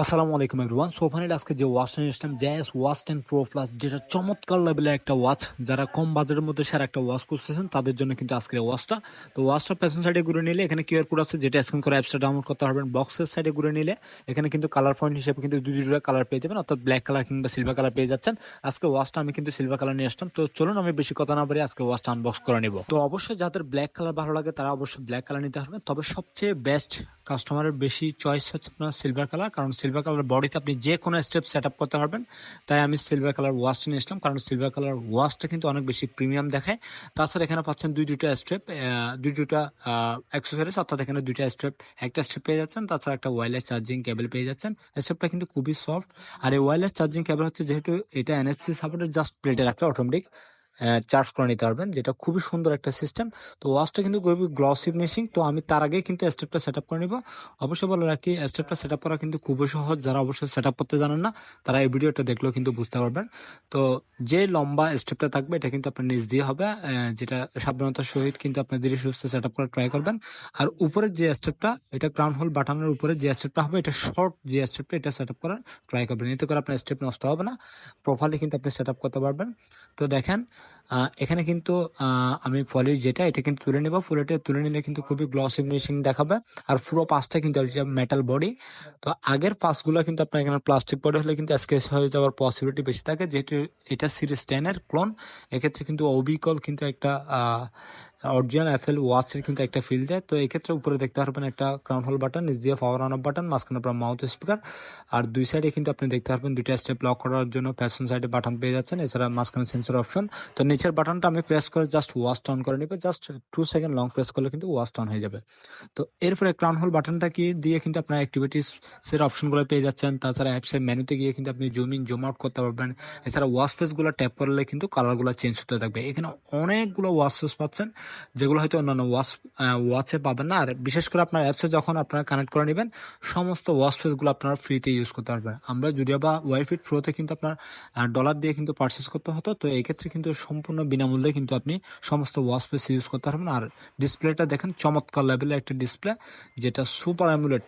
আসসালামু আলাইকুম everyone so finally আজকে যে ওয়াচটা নিয়ে এসলাম জ্যাস ওয়াচ টেন প্রো প্লাস যেটা চমৎকার লেভেলের একটা ওয়াচ যারা কম বাজেটের মধ্যে সেরা একটা ওয়াচ করতেছেন তাদের জন্য কিন্তু আজকের ওয়াচটা তো ওয়াচটা পেছন সাইডে ঘুরে নিলে, এখানে কিউআর কোড আছে, যেটা স্ক্যান করে অ্যাপসটা ডাউনলোড করতে পারবেন। বক্সের সাইডে ঘুরে নিলে, এখানে কিন্তু কালার পয়েন্ট হিসেবে কিন্তু দুই দুটো কালার পেয়ে যাবেন, অর্থাৎ ব্ল্যাক কালার কিংবা সিলভার কালার পেয়ে যাচ্ছেন। আজকে ওয়াচটা আমি কিন্তু সিলভার কালার নিয়ে আসলাম। তো চলুন, আমি বেশি কথা না বলে আজকে ওয়াচটা আনবক্স করে নিব। তো অবশ্যই যাদের ব্ল্যাক কালার ভালো লাগে, তারা অবশ্যই ব্ল্যাক কালার নিতে পারবেন। তবে সবচেয়ে বেস্ট কাস্টমারের বেশি চয়েস হচ্ছে আপনার সিলভার কালার কারণ সিলভার কালার বডিতে আপনি যে কোনো স্টেপ সেট আপ করতে পারবেন। তাই আমি সিলভার কালার ওয়াচটা নিয়ে আসলাম কারণ সিলভার কালার ওয়াশটা কিন্তু অনেক বেশি প্রিমিয়াম দেখায়। তাছাড়া এখানে পাচ্ছেন দুই দুটা স্টেপ দুই দুটা অ্যাক্সেসরিজ অর্থাৎ এখানে দুইটা স্টেপ একটা স্টেপ পেয়ে যাচ্ছেন, তাছাড়া একটা ওয়্যারলেস চার্জিং কেবল পেয়ে যাচ্ছেন। স্টেপটা কিন্তু খুবই সফট আর এই ওয়্যারলেস চার্জিং কেবল হচ্ছে যেহেতু এটা এনএফসি সাপোর্টের জাস্ট প্লেটের একটা অটোমেটিক চার্জ করে নিতে পারবেন, যেটা খুবই সুন্দর একটা সিস্টেম তো ওয়াচটা কিন্তু খুবই গ্লসি ফিনিশিং তো আমি তার আগে কিন্তু স্টেপটা সেট করে নিব। অবশ্যই বলে রাখি স্টেপটা সেট করা কিন্তু খুবই সহজ, যারা অবশ্যই সেট করতে জানেন না, তারা এই ভিডিওটা দেখলেও কিন্তু বুঝতে পারবেন। তো যে লম্বা স্টেপটা থাকবে, এটা কিন্তু আপনার নিজ দিয়ে হবে যেটা সাবধানতার সহিত কিন্তু আপনার ধীরে সুস্থ সেট আপ করা ট্রাই করবেন। আর উপরের যে স্টেপটা এটা ক্রাউন হোল বাটনের উপরে যে স্টেপটা হবে, এটা শর্ট যে স্টেপটা এটা সেট করার ট্রাই করবেন। এতে করে আপনার স্টেপ নষ্ট হবে না। প্রপারলি কিন্তু আপনি সেট করতে পারবেন। তো দেখেন এখানে কিন্তু আমি পলিশ যেটা, এটা কিন্তু তুলে নেব। ফুলেটে তুলে নিলে কিন্তু খুবই গ্লসি ফিনিশিং দেখাবে। আর পুরো পাঁচটা কিন্তু মেটাল বডি তো আগের পাঁচগুলো কিন্তু আপনার এখানে প্লাস্টিক বডি হলে কিন্তু স্কেচ হয়ে যাওয়ার পসিবিলিটি বেশি থাকে। যেহেতু এটা সিরিজ টেনের ক্লোন এক্ষেত্রে কিন্তু অবিকল কিন্তু একটা অরিজিনাল অ্যাপেল ওয়াচের কিন্তু একটা ফিল দেয়। তো এক্ষেত্রে উপরে দেখতে পারবেন একটা ক্রাউন হোল বাটন নিচ দিয়ে পাওয়ার অন অফ বাটন মাঝখানে আপনার মাউথ স্পিকার আর দুই সাইডে কিন্তু আপনি দেখতে পারবেন দুইটা স্টেপ লক করার জন্য প্যাশন সাইডে বাটন পেয়ে যাচ্ছেন। এছাড়া মাঝখানে সেন্সর অপশন তো নিচের বাটনটা আমি প্রেস করে জাস্ট ওয়াচ অন করে নিবে। Just two second long press করলে কিন্তু ওয়াচ অন হয়ে যাবে। তো এরপরে ক্রাউন হোল বাটনটা কি দিয়ে কিন্তু আপনার অ্যাক্টিভিটিস এর অপশনগুলো পেয়ে যাচ্ছেন। তাছাড়া অ্যাপসের মেনুতে গিয়ে কিন্তু আপনি জুম ইন জুম আউট করতে পারবেন। এছাড়া ওয়াশ পেজগুলো ট্যাপ করলে কিন্তু কালারগুলো চেঞ্জ হতে থাকবে। এখানে অনেকগুলো ওয়াশ পেজ পাচ্ছেন। যেগুলো হয়তো অন্যান্য ওয়াচ ওয়াচে পাবেন না। আর বিশেষ করে আপনার অ্যাপসে যখন আপনারা কানেক্ট করে নেবেন, সমস্ত ওয়াচ পেজগুলো আপনারা ফ্রিতে ইউজ করতে পারবেন। আমরা যদিও বা ওয়াইফাই প্রোতে কিন্তু আপনার ডলার দিয়ে কিন্তু পারচেস করতে হতো, তো এই ক্ষেত্রে কিন্তু সম্পূর্ণ বিনামূল্যে কিন্তু আপনি সমস্ত ওয়াচ পেজ ইউজ করতে পারবেন। আর ডিসপ্লেটা দেখেন, চমৎকার লেভেলের একটা ডিসপ্লে যেটা সুপার অ্যামুলেট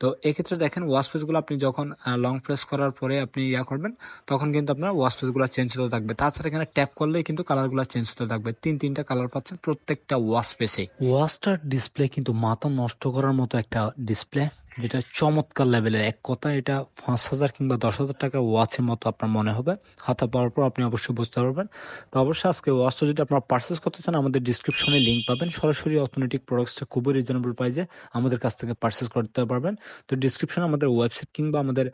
তো এক্ষেত্রে দেখেন, ওয়াচ পেজগুলো আপনি যখন লং প্রেস করার পরে আপনি ইয়া করবেন, তখন কিন্তু আপনার ওয়াচ পেজগুলো চেঞ্জ হতে থাকবে। তাছাড়া এখানে ট্যাপ করলেই কিন্তু কালারগুলো চেঞ্জ হতে থাকবে। তিন, তিনটা কালার পাচ্ছেন। প্রত্যেকটা ওয়াচ পেসে ওয়াচটার ডিসপ্লে কিন্তু মাথা নষ্ট করার মতো একটা ডিসপ্লে যেটা চমৎকার লেভেলের এক কথা এটা পাঁচ হাজার কিংবা দশ হাজার টাকা ওয়াচের মতো আপনার মনে হবে। হাতে পাওয়ার পর আপনি অবশ্যই বুঝতে পারবেন। তো অবশ্যই আজকে ওয়াচটা যদি আপনারা পার্চেস করতে চান, আমাদের ডিসক্রিপশনে লিঙ্ক পাবেন। সরাসরি অর্থনৈতিক প্রোডাক্টসটা খুবই রিজনেবল প্রাইসে আমাদের কাছ থেকে পার্চেস করতে পারবেন। তো ডিসক্রিপশনে আমাদের ওয়েবসাইট কিংবা আমাদের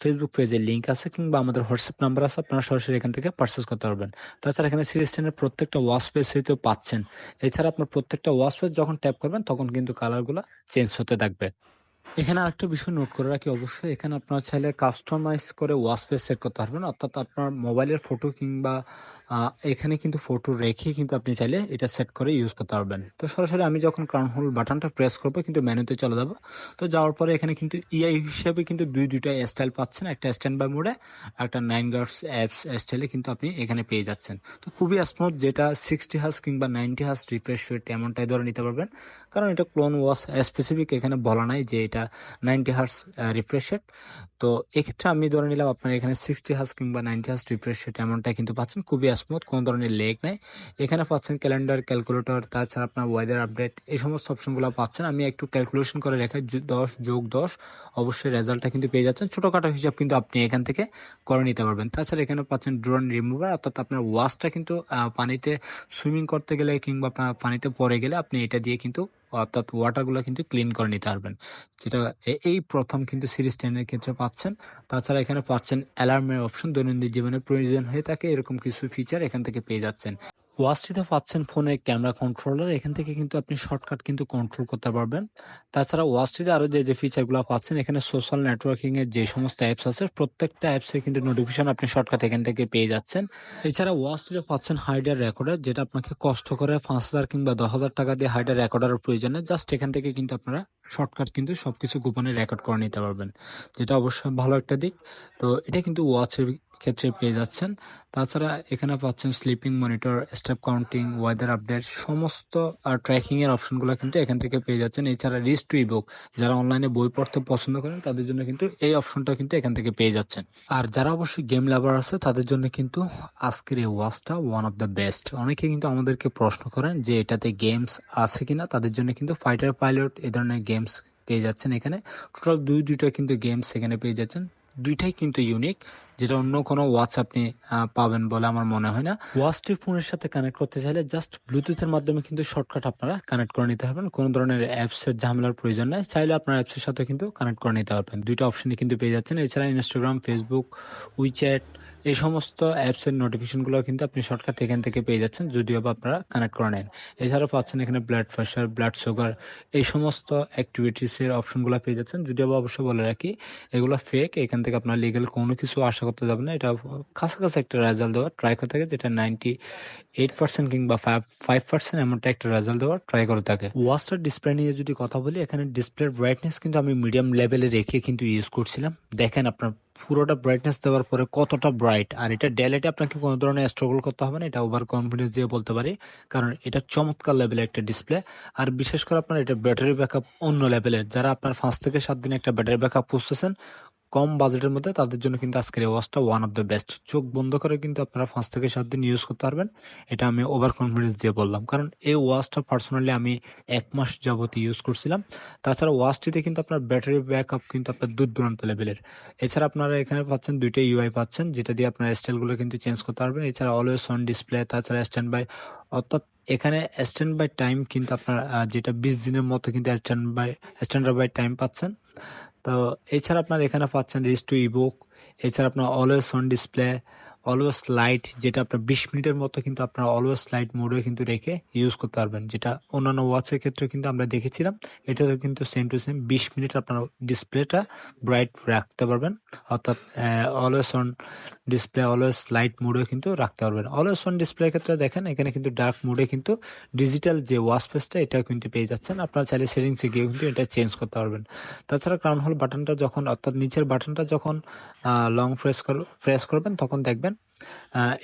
ফেসবুক পেজে লিঙ্ক আছে কিংবা আমাদের হোয়াটসঅ্যাপ নাম্বার আছে, আপনারা সরাসরি এখান থেকে পার্চেস করতে পারবেন। তাছাড়া এখানে সিরিজ টেনের প্রত্যেকটা ওয়াচ পেজ হয়তো পাচ্ছেন। এছাড়া আপনার প্রত্যেকটা ওয়াচ পেজ যখন ট্যাপ করবেন, তখন কিন্তু কালারগুলো চেঞ্জ হতে থাকবে। এখানে আরেকটা বিষয় নোট করে রাখি, অবশ্যই। এখানে আপনার চাইলে কাস্টমাইজ করে ওয়াচ পেজ সেট করতে পারবেন। অর্থাৎ আপনার মোবাইলের ফটো কিংবা এখানে কিন্তু ফটো রেখে কিন্তু আপনি চাইলে এটা সেট করে ইউজ করতে পারবেন। তো সরাসরি আমি যখন ক্রাউন হোল বাটনটা প্রেস করব, কিন্তু মেনুতে চলে যাব। তো যাওয়ার পরে এখানে কিন্তু ইআই হিসেবে কিন্তু দুই দুইটা স্টাইল পাচ্ছেন। একটা স্ট্যান্ড বাই মোডে একটা নাইন গার্ডস অ্যাপস স্টাইলে কিন্তু আপনি এখানে পেয়ে যাচ্ছেন। তো খুবই স্মুথ যেটা সিক্সটি হাস কিংবা নাইনটি হাস রিফ্রেশ রেট এমনটাই ধরে নিতে পারবেন। কারণ এটা ক্লোন ওয়াশ স্পেসিফিক এখানে বলা নাই যে এটা নাইনটি হার্স রিফ্রেশ রেট তো এক্ষেত্রে আমি ধরে নিলাম আপনার এখানে সিক্সটি হার্স কিংবা নাইনটি হার্স রিফ্রেশ রেট এমনটা কিন্তু পাচ্ছেন। খুবই স্মুথ কোনো ধরনের লেগ নাই। এখানে পাচ্ছেন ক্যালেন্ডার ক্যালকুলেটর তাছাড়া আপনার ওয়েদার আপডেট এই সমস্ত অপশনগুলো পাচ্ছেন। আমি একটু ক্যালকুলেশন করে রেখে দশ যোগ দশ, অবশ্যই রেজাল্টটা কিন্তু পেয়ে যাচ্ছেন। ছোটোখাটো হিসাব কিন্তু আপনি এখান থেকে করে নিতে পারবেন। তাছাড়া এখানে পাচ্ছেন ড্রোন রিমুভার অর্থাৎ আপনার ওয়াশটা কিন্তু পানিতে সুইমিং করতে গেলে কিংবা পানিতে পড়ে গেলে আপনি এটা দিয়ে কিন্তু অর্থাৎ ওয়াটারগুলো কিন্তু ক্লিন করে নিতে পারবেন। যেটা এই প্রথম কিন্তু সিরিজ টেনের ক্ষেত্রে পাচ্ছেন। তাছাড়া এখানে পাচ্ছেন অ্যালার্মের অপশন দৈনন্দিন জীবনে প্রয়োজন হয়ে থাকে, এরকম কিছু ফিচার এখান থেকে পেয়ে যাচ্ছেন। ওয়াচটিতে পাচ্ছেন ফোনের ক্যামেরা কন্ট্রোলার। এখান থেকে কিন্তু আপনি শর্টকাট কিন্তু কন্ট্রোল করতে পারবেন। তাছাড়া ওয়াচটিতে আরও যে যে ফিচারগুলো পাচ্ছেন, এখানে সোশ্যাল নেটওয়ার্কিংয়ের যে সমস্ত অ্যাপস আছে, প্রত্যেকটা অ্যাপসের কিন্তু নোটিফিকেশন আপনি শর্টকাট এখান থেকে পেয়ে যাচ্ছেন। এছাড়া ওয়াচটিতে পাচ্ছেন হাইডার রেকর্ডার যেটা আপনাকে কষ্ট করে পাঁচ হাজার কিংবা দশ হাজার টাকা দিয়ে হাইডার রেকর্ডারের প্রয়োজনে জাস্ট এখান থেকে কিন্তু আপনারা শর্টকাট কিন্তু সবকিছু গোপনে রেকর্ড করে নিতে পারবেন। যেটা অবশ্যই ভালো একটা দিক। তো এটা কিন্তু ওয়াচের ক্ষেত্রে পেয়ে যাচ্ছেন। তাছাড়া এখানে পাচ্ছেন sleeping monitor step counting weather update সমস্ত ট্র্যাকিং এর অপশনগুলো কিন্তু এখান থেকে পেয়ে যাচ্ছেন। এছাড়া রিস টু ইবুক যারা অনলাইনে বই পড়তে পছন্দ করেন, তাদের জন্য কিন্তু এই অপশনটা কিন্তু এখান থেকে পেয়ে যাচ্ছেন। আর যারা অবশ্যই গেম লাভার আছে, তাদের জন্য কিন্তু আজকের এই ওয়াচটা ওয়ান অফ দ্য বেস্ট অনেকে কিন্তু আমাদেরকে প্রশ্ন করেন যে এটাতে গেমস আছে কিনা? তাদের জন্য কিন্তু ফাইটার পাইলট এ ধরনের গেমস পেয়ে যাচ্ছেন এখানে। টোটাল দুই, দুইটা কিন্তু গেমস এখানে পেয়ে যাচ্ছেন। দুইটাই কিন্তু ইউনিক যেটা অন্য কোনো ওয়াচ আপনি পাবেন বলে আমার মনে হয় না। ওয়াচটি ফোনের সাথে কানেক্ট করতে চাইলে জাস্ট ব্লুটুথের মাধ্যমে কিন্তু শর্টকাট আপনারা কানেক্ট করে নিতে পারবেন। কোনো ধরনের অ্যাপসের ঝামেলার প্রয়োজন নেই। চাইলে আপনার অ্যাপসের সাথে কিন্তু কানেক্ট করে নিতে পারবেন। দুইটা অপশনই কিন্তু পেয়ে যাচ্ছেন। এছাড়া ইনস্টাগ্রাম ফেসবুক উইচ্যাট এই সমস্ত অ্যাপসের নোটিফিকেশনগুলো কিন্তু আপনি শর্টকাট এখান থেকে পেয়ে যাচ্ছেন, যদিও বা আপনারা কানেক্ট করে নেন। এছাড়াও পাচ্ছেন এখানে ব্লাড প্রেশার ব্লাড সুগার এই সমস্ত অ্যাক্টিভিটিসের অপশনগুলো পেয়ে যাচ্ছেন। যদিও বা অবশ্যই বলে রাখি, এগুলো ফেক এখান থেকে আপনার লিগেল কোনো কিছু আশা করতে যাবেন না। এটা কাছাকাছি একটা রেজাল্ট দেওয়ার ট্রাই করে থাকে যেটা নাইনটি এইট পার্সেন্ট কিংবা ফাইভ ফাইভ পার্সেন্ট এমনটা একটা রেজাল্ট দেওয়ার ট্রাই করে থাকে ওয়াচটার ডিসপ্লে নিয়ে যদি কথা বলি, এখানে ডিসপ্লের ব্রাইটনেস কিন্তু আমি মিডিয়াম লেভেলে রেখে কিন্তু ইউজ করছিলাম। দেখেন আপনার পুরোটা ব্রাইটনেস দেওয়ার পরে কতটা ব্রাইট আর এটা ডেলেটে আপনাকে কোনো ধরনের স্ট্রাগল করতে হবে না, এটা ওভার কনফিডেন্স দিয়ে বলতে পারি। কারণ এটা চমৎকার লেভেলের একটা ডিসপ্লে আর বিশেষ করে আপনার এটা ব্যাটারি ব্যাকআপ অন্য লেভেলের যারা আপনার পাঁচ থেকে সাত দিনে একটা ব্যাটারি ব্যাকআপ খুঁজতেছেন কম বাজেটের মধ্যে তাদের জন্য কিন্তু আজকের এই ওয়াচটা ওয়ান অফ দ্য বেস্ট চোখ বন্ধ করে কিন্তু আপনারা পাঁচ থেকে সাত দিন ইউজ করতে পারবেন। এটা আমি ওভার কনফিডেন্স দিয়ে বললাম। কারণ এই ওয়াচটা পার্সোনালি আমি এক মাস যাবত ইউজ করছিলাম। তাছাড়া ওয়াচটিতে কিন্তু আপনার ব্যাটারি ব্যাক আপ কিন্তু আপনার দূর দূরান্ত লেভেলের এছাড়া আপনারা এখানে পাচ্ছেন দুইটা ইউআই পাচ্ছেন, যেটা দিয়ে আপনার স্টাইলগুলো কিন্তু চেঞ্জ করতে পারবেন। এছাড়া অলওয়েজ অন ডিসপ্লে তাছাড়া স্ট্যান্ড বাই অর্থাৎ এখানে স্ট্যান্ড বাই টাইম কিন্তু আপনার যেটা বিশ দিনের মতো কিন্তু stand by standard by time পাচ্ছেন। তো এছাড়া আপনার এখানে পাচ্ছেন রিস্টু ইবুক এছাড়া আপনার always on display always light যেটা আপনার বিশ মিনিটের মতো কিন্তু আপনার অলওয়েজ লাইট মোডে কিন্তু রেখে ইউজ করতে পারবেন। যেটা অন্যান্য ওয়াচের ক্ষেত্রে কিন্তু আমরা দেখেছিলাম এটাতে কিন্তু সেম টু সেম বিশ মিনিট আপনার ডিসপ্লেটা ব্রাইট রাখতে পারবেন। অর্থাৎ always on display always light মোডে কিন্তু রাখতে পারবেন। অলওয়েজ অন ডিসপ্লের ক্ষেত্রে দেখেন, এখানে কিন্তু ডার্ক মোডে কিন্তু ডিজিটাল যে ওয়াচ পেসটা এটা কিন্তু পেয়ে যাচ্ছেন। আপনারা চাইলে সেটিংসে গিয়ে কিন্তু এটা চেঞ্জ করতে পারবেন। তাছাড়া ক্রাউন হোল বাটনটা যখন, অর্থাৎ নিচের বাটনটা যখন লং প্রেস প্রেস করবেন, তখন দেখবেন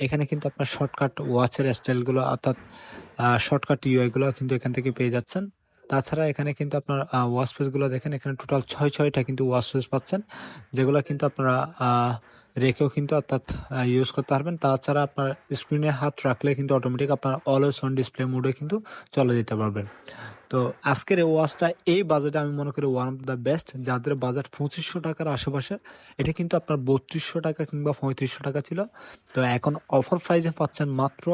এখানে কিন্তু আপনার শর্টকাট ওয়াচের স্টাইলগুলো অর্থাৎ শর্টকাট ইউআইগুলো কিন্তু এখান থেকে পেয়ে যাচ্ছেন। তাছাড়া এখানে কিন্তু আপনার ওয়াচ পেজগুলো দেখেন, এখানে টোটাল ছয় ছয়টা কিন্তু ওয়াচ পেজ পাচ্ছেন, যেগুলো কিন্তু আপনারা রেখেও কিন্তু অর্থাৎ ইউজ করতে পারবেন। তাছাড়া আপনার স্ক্রিনে হাত রাখলে কিন্তু অটোমেটিক আপনার অলওয়েজ অন ডিসপ্লে মোডে কিন্তু চলে যেতে পারবেন। তো আজকের এই ওয়াচটা এই বাজেটে আমি মনে করি ওয়ান অফ দ্য বেস্ট যাদের বাজেট পঁচিশশো টাকার আশেপাশে, এটা কিন্তু আপনার বত্রিশশো টাকা কিংবা পঁয়ত্রিশশো টাকা ছিল। তো এখন অফার প্রাইসে পাচ্ছেন মাত্র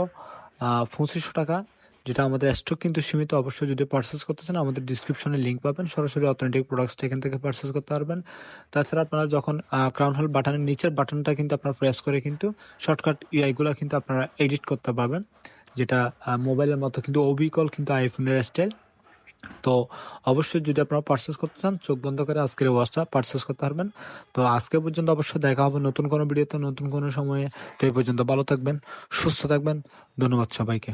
পঁচিশশো টাকা। যেটা আমাদের স্টক কিন্তু সীমিত, অবশ্যই যদি পার্চেস করতে চান, আমাদের ডিসক্রিপশনে লিঙ্ক পাবেন। সরাসরি অথেন্টিক প্রোডাক্টসটা এখান থেকে পার্চেস করতে পারবেন। তাছাড়া আপনারা যখন ক্রাউন হোল বাটনের নিচের বাটনটা কিন্তু আপনারা প্রেস করে কিন্তু শর্টকাট ইআইগুলো কিন্তু আপনারা এডিট করতে পারবেন। যেটা মোবাইলের মতো কিন্তু অবিকল কিন্তু আইফোনের স্টাইল তো অবশ্যই যদি আপনারা পার্চেস করতে চান, চোখ বন্ধ করে আজকের ওয়াচটা পার্চেস করতে পারবেন। তো আজকে পর্যন্ত অবশ্যই দেখা হবে নতুন কোনো ভিডিওতে নতুন কোনো সময়ে। তো এই পর্যন্ত ভালো থাকবেন, সুস্থ থাকবেন। ধন্যবাদ সবাইকে।